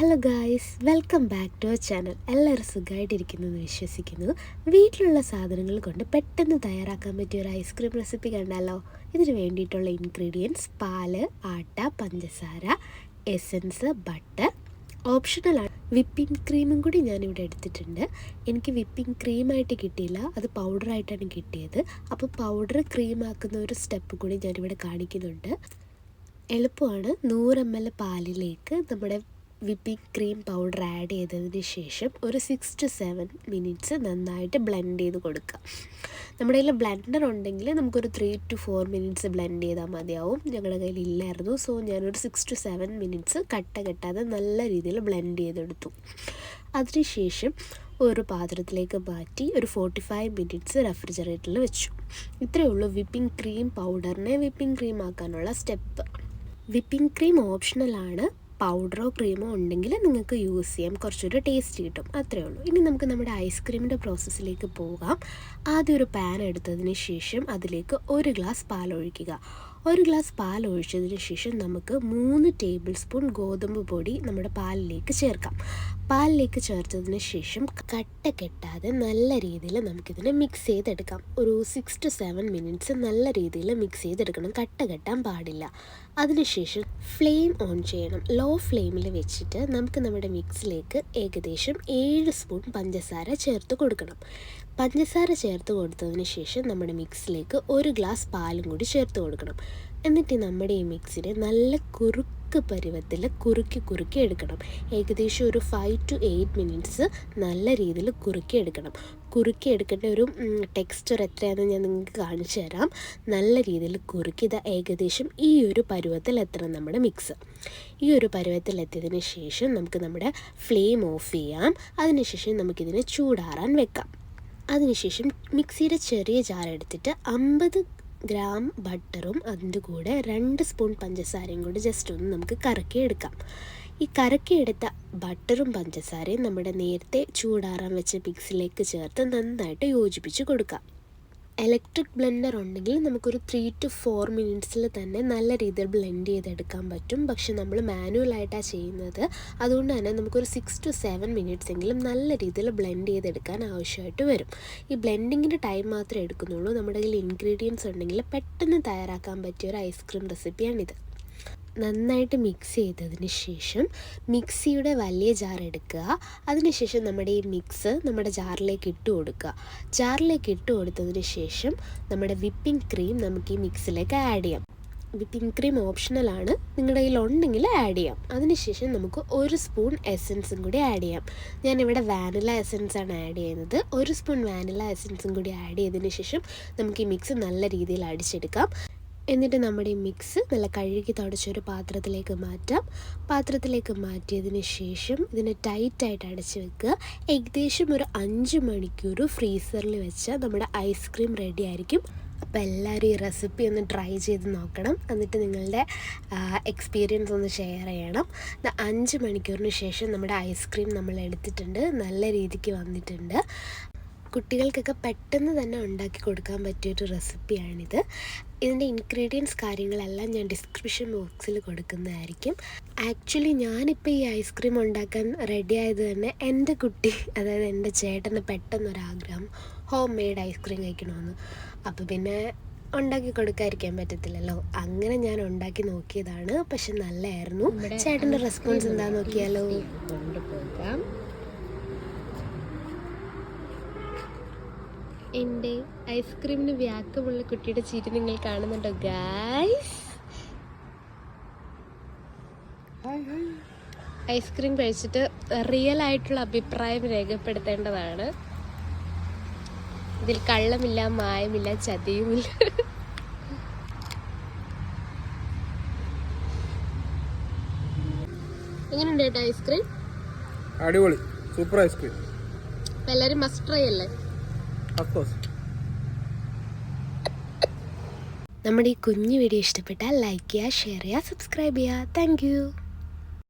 Hello guys welcome back to our channel എല്ലാവരും സുഖമായിട്ടിരിക്കുന്നു എന്ന് വിശ്വസിക്കുന്നു. വീട്ടിലുള്ള സാധനങ്ങൾ കൊണ്ട് പെട്ടെന്ന് തയ്യാറാക്കാൻ പറ്റിയ ഒരു ഐസ്ക്രീം റെസിപ്പി കണ്ടാലോ? ഇതിന് വേണ്ടിയിട്ടുള്ള ഇൻഗ്രീഡിയൻസ് പാൽ ആട്ട പഞ്ചസാര എസൻസ് ബട്ടർ ഓപ്ഷണലാണ് വിപ്പിംഗ് ക്രീമും കൂടി ഞാനിവിടെ എടുത്തിട്ടുണ്ട്. എനിക്ക് വിപ്പിംഗ് ക്രീമായിട്ട് കിട്ടിയില്ല. അത് പൗഡറായിട്ടാണ് കിട്ടിയത്. അപ്പോൾ പൗഡർ ക്രീമാക്കുന്ന ഒരു സ്റ്റെപ്പ് കൂടി ഞാനിവിടെ കാണിക്കുന്നുണ്ട്. എളുപ്പമാണ്. നൂറ് എം എൽ പാലിലേക്ക് നമ്മുടെ വിപ്പിംഗ് ക്രീം പൗഡർ ആഡ് ചെയ്തതിന് ശേഷം ഒരു സിക്സ് ടു സെവൻ മിനിറ്റ്സ് നന്നായിട്ട് ബ്ലെൻഡ് ചെയ്ത് കൊടുക്കുക. നമ്മുടെ കയ്യിൽ ബ്ലെൻഡർ ഉണ്ടെങ്കിൽ നമുക്കൊരു three two four minutes blend ചെയ്താൽ മതിയാവും. ഞങ്ങളുടെ കയ്യിൽ ഇല്ലായിരുന്നു സോ ഞാനൊരു സിക്സ് ടു സെവൻ മിനിറ്റ്സ് കട്ട കെട്ടാതെ നല്ല രീതിയിൽ ബ്ലെൻഡ് ചെയ്തെടുത്തു. അതിനുശേഷം ഒരു പാത്രത്തിലേക്ക് മാറ്റി ഒരു ഫോർട്ടി ഫൈവ് മിനിറ്റ്സ് റെഫ്രിജറേറ്ററിൽ വെച്ചു. ഇത്രയേ ഉള്ളൂ വിപ്പിംഗ് ക്രീം പൗഡറിനെ വിപ്പിംഗ് ക്രീം ആക്കാനുള്ള സ്റ്റെപ്പ്. വിപ്പിംഗ് ക്രീം ഓപ്ഷണലാണ് പൗഡറോ ക്രീമോ ഉണ്ടെങ്കിൽ നിങ്ങൾക്ക് യൂസ് ചെയ്യാം. കുറച്ചൊരു ടേസ്റ്റ് കിട്ടും. അത്രയേ ഉള്ളൂ. ഇനി നമുക്ക് നമ്മുടെ ഐസ്ക്രീമിന്റെ പ്രോസസ്സിലേക്ക് പോകാം. ആദ്യം ഒരു പാൻ എടുത്തതിന് ശേഷം അതിലേക്ക് ഒരു ഗ്ലാസ് പാൽ ഒഴിക്കുക ഒരു ഗ്ലാസ് പാൽ ഒഴിച്ചതിന് ശേഷം നമുക്ക് മൂന്ന് ടേബിൾ സ്പൂൺ ഗോതമ്പ് പൊടി നമ്മുടെ പാലിലേക്ക് ചേർക്കാം. പാലിലേക്ക് ചേർത്തതിന് ശേഷം കട്ട കെട്ടാതെ നല്ല രീതിയിൽ നമുക്കിതിനെ മിക്സ് ചെയ്തെടുക്കാം. ഒരു സിക്സ് ടു സെവൻ മിനിറ്റ്സ് നല്ല രീതിയിൽ മിക്സ് ചെയ്തെടുക്കണം. കട്ട കെട്ടാൻ പാടില്ല. അതിനുശേഷം ഫ്ലെയിം ഓൺ ചെയ്യണം. ലോ ഫ്ലെയിമിൽ വെച്ചിട്ട് നമുക്ക് നമ്മുടെ മിക്സിലേക്ക് ഏകദേശം ഏഴ് സ്പൂൺ പഞ്ചസാര ചേർത്ത് കൊടുക്കണം. പഞ്ചസാര ചേർത്ത് കൊടുത്തതിന് ശേഷം നമ്മുടെ മിക്സിലേക്ക് ഒരു ഗ്ലാസ് പാലും കൂടി ചേർത്ത് കൊടുക്കണം. എന്നിട്ട് നമ്മുടെ ഈ മിക്സിനെ നല്ല കുറുക്ക് പരുവത്തിൽ കുറുക്കി കുറുക്കി എടുക്കണം. ഏകദേശം ഒരു ഫൈവ് ടു എയ്റ്റ് മിനിറ്റ്സ് നല്ല രീതിയിൽ കുറുക്കി എടുക്കണം. കുറുക്കി എടുക്കേണ്ട ഒരു ടെക്സ്ചർ എത്രയാണെന്ന് ഞാൻ നിങ്ങൾക്ക് കാണിച്ചു തരാം. നല്ല രീതിയിൽ കുറുക്കി ഇത് ഏകദേശം ഈ ഒരു പരുവത്തിൽ എത്തണം നമ്മുടെ മിക്സ് ഈ ഒരു പരുവത്തിൽ എത്തിയതിന് ശേഷം നമുക്ക് നമ്മുടെ ഫ്ലെയിം ഓഫ് ചെയ്യാം. അതിനുശേഷം നമുക്കിതിനെ ചൂടാറാൻ വെക്കാം. അതിനുശേഷം മിക്സിയുടെ ചെറിയ ജാർ എടുത്തിട്ട് അമ്പത് ഗ്രാം ബട്ടറും അതിന്റെ കൂടെ രണ്ട് സ്പൂൺ പഞ്ചസാരയും കൂടെ ജസ്റ്റ് ഒന്ന് നമുക്ക് കറക്കി എടുക്കാം. ഈ കറക്കി എടുത്ത ബട്ടറും പഞ്ചസാരയും നമ്മുടെ നേരത്തെ ചൂടാറാൻ വെച്ച മിക്സിലേക്ക് ചേർത്ത് നന്നായിട്ട് യോജിപ്പിച്ച് കൊടുക്കാം. ഇലക്ട്രിക് ബ്ലെൻഡർ ഉണ്ടെങ്കിൽ നമുക്കൊരു ത്രീ ടു ഫോർ മിനിറ്റ്സിൽ തന്നെ നല്ല രീതിയിൽ ബ്ലെൻഡ് ചെയ്തെടുക്കാൻ പറ്റും. പക്ഷെ നമ്മൾ മാനുവലായിട്ടാണ് ചെയ്യുന്നത്. അതുകൊണ്ട് തന്നെ നമുക്കൊരു സിക്സ് ടു സെവൻ മിനിറ്റ്സ് എങ്കിലും നല്ല രീതിയിൽ ബ്ലെൻഡ് ചെയ്തെടുക്കാൻ ആവശ്യമായിട്ട് വരും. ഈ ബ്ലെൻഡിങ്ങിന്റെ ടൈം മാത്രമേ എടുക്കുന്നുള്ളൂ. നമ്മുടെ കയ്യിൽ ഇൻഗ്രീഡിയൻസ് ഉണ്ടെങ്കിൽ പെട്ടെന്ന് തയ്യാറാക്കാൻ പറ്റിയ ഒരു ഐസ്ക്രീം റെസിപ്പിയാണിത് നന്നായിട്ട് മിക്സ് ചെയ്തതിന് ശേഷം മിക്സിയുടെ വലിയ ജാർ എടുക്കുക. അതിനുശേഷം നമ്മുടെ ഈ മിക്സ് നമ്മുടെ ജാറിലേക്ക് ഇട്ട് കൊടുക്കുക. ജാറിലേക്ക് ഇട്ട് കൊടുത്തതിന് ശേഷം നമ്മുടെ വിപ്പിംഗ് ക്രീം നമുക്ക് ഈ മിക്സിലേക്ക് ആഡ് ചെയ്യാം. വിപ്പിംഗ് ക്രീം ഓപ്ഷണലാണ് നിങ്ങളുടെ കയ്യിൽ ഉണ്ടെങ്കിൽ ആഡ് ചെയ്യാം. അതിനുശേഷം നമുക്ക് ഒരു സ്പൂൺ എസൻസും കൂടി ആഡ് ചെയ്യാം. ഞാനിവിടെ വാനില എസൻസ് ആണ് ആഡ് ചെയ്യുന്നത്. ഒരു സ്പൂൺ വാനില എസൻസും കൂടി ആഡ് ചെയ്തതിന് ശേഷം നമുക്ക് ഈ മിക്സ് നല്ല രീതിയിൽ അടിച്ചെടുക്കാം. എന്നിട്ട് നമ്മുടെ മിക്സ് നല്ല കഴുകി തുടച്ചൊരു പാത്രത്തിലേക്ക് മാറ്റാം. പാത്രത്തിലേക്ക് മാറ്റിയതിന് ശേഷം ഇതിനെ ടൈറ്റായിട്ട് അടച്ച് വെക്കുക. ഏകദേശം ഒരു അഞ്ച് മണിക്കൂർ ഫ്രീസറിൽ വെച്ചാൽ നമ്മുടെ ഐസ്ക്രീം റെഡി ആയിരിക്കും. അപ്പോൾ എല്ലാവരും ഈ റെസിപ്പി ഒന്ന് ട്രൈ ചെയ്ത് നോക്കണം. എന്നിട്ട് നിങ്ങളുടെ എക്സ്പീരിയൻസ് ഒന്ന് ഷെയർ ചെയ്യണം. അഞ്ച് മണിക്കൂറിന് ശേഷം നമ്മുടെ ഐസ്ക്രീം നമ്മൾ എടുത്തിട്ടുണ്ട്. നല്ല രീതിക്ക് വന്നിട്ടുണ്ട്. കുട്ടികൾക്കൊക്കെ പെട്ടെന്ന് തന്നെ ഉണ്ടാക്കി കൊടുക്കാൻ പറ്റിയൊരു റെസിപ്പിയാണിത്. ഇതിന്റെ ഇൻഗ്രീഡിയൻസ് കാര്യങ്ങളെല്ലാം ഞാൻ ഡിസ്ക്രിപ്ഷൻ ബോക്സിൽ കൊടുക്കുന്നതായിരിക്കും. ആക്ച്വലി ഞാനിപ്പോൾ ഈ ഐസ്ക്രീം ഉണ്ടാക്കാൻ റെഡി ആയത് തന്നെ എന്റെ കുട്ടി അതായത് എന്റെ ചേട്ടന് പെട്ടെന്നൊരാഗ്രഹം ഹോം മെയ്ഡ് ഐസ്ക്രീം കഴിക്കണമെന്ന്. അപ്പോൾ പിന്നെ ഉണ്ടാക്കി കൊടുക്കാതിരിക്കാൻ പറ്റത്തില്ലല്ലോ. അങ്ങനെ ഞാൻ ഉണ്ടാക്കി നോക്കിയതാണ്. പക്ഷെ നല്ലതായിരുന്നു ചേട്ടന്റെ റെസ്പോൺസ് എന്താണെന്ന് നോക്കിയാലോ? കൊണ്ടുപോകാം. എന്റെ ഐസ്ക്രീമിന് വ്യാക്കമുള്ള കുട്ടിയുടെ ചിരി നിങ്ങൾ കാണുന്നുണ്ടോ ഗായ്സ് ഐസ്ക്രീം കഴിച്ചിട്ട് റിയൽ ആയിട്ടുള്ള അഭിപ്രായം രേഖപ്പെടുത്തേണ്ടതാണ്. ഇതിൽ കള്ളമില്ല മായമില്ല ചതിയുമില്ല. എങ്ങനെയുണ്ട് ഐസ്ക്രീം? അടിപൊളി. Super ice cream. എല്ലാവരും മസ്റ്റ് ട്രൈ അല്ലേ? നമ്മുടെ ഈ കുഞ്ഞു വീഡിയോ ഇഷ്ടപ്പെട്ടാൽ ലൈക്ക് ചെയ്യുക ഷെയർ ചെയ്യുക സബ്സ്ക്രൈബ് ചെയ്യുക. താങ്ക്